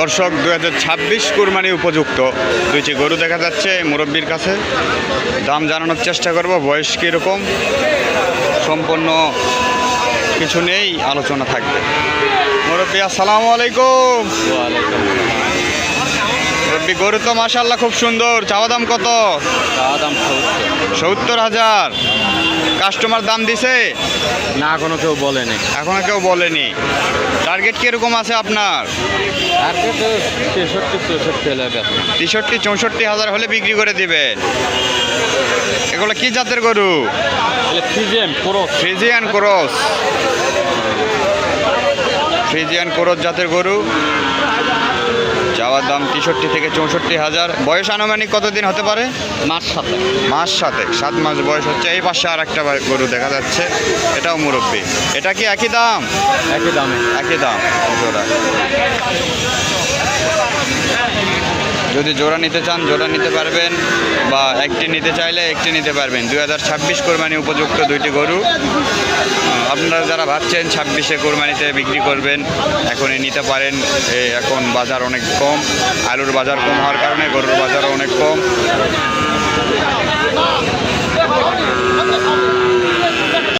দর্শক দু হাজার ছাব্বিশ কুরবানি উপযুক্ত। দুইটি গরু দেখা যাচ্ছে মুরব্বীর কাছে। দাম জানানোর চেষ্টা করব, বয়স কীরকম? সম্পূর্ণ কিছু নেই, আলোচনা থাকবে। মুরব্বী, আসসালামু আলাইকুম। গরু তো মাশাল্লাহ খুব সুন্দর। চাওয়া দাম কত? চাওয়া দাম সত্তর। হাজার। কাস্টমার দাম দিছে? না কোনো কেউ বলেনি। এখনও কেউ বলেনি। টার্গেট কীরকম আছে আপনার? তেষট্টি চৌষট্টি হাজার হলে বিক্রি করে দিবেন। এগুলো কি জাতের গরু? Friesian cross. ফ্রিজিয়ান ক্রস জাতের গরু। যাওয়ার দাম তেষট্টি থেকে চৌষট্টি হাজার। বয়স আনুমানিক কতদিন হতে পারে? মাস সাথে মাস সাথে সাত মাস বয়স হচ্ছে। এই পাশে আর একটা গরু দেখা যাচ্ছে। এটাও মুরব্বী। এটা কি একই দাম? একই দামে। একই দাম। জোড়া। যদি জোড়া নিতে চান, জোড়া নিতে পারবেন বা একটি নিতে চাইলে একটি নিতে পারবেন। দুই হাজার ছাব্বিশ কোরবানি উপযুক্ত দুইটি গরু। আপনারা যারা ভাবছেন ছাব্বিশে কোরবানিতে বিক্রি করবেন, এখনই নিতে পারেন। এখন বাজার অনেক কম, আলুর বাজার কম হওয়ার কারণে গরুর বাজারও অনেক কম।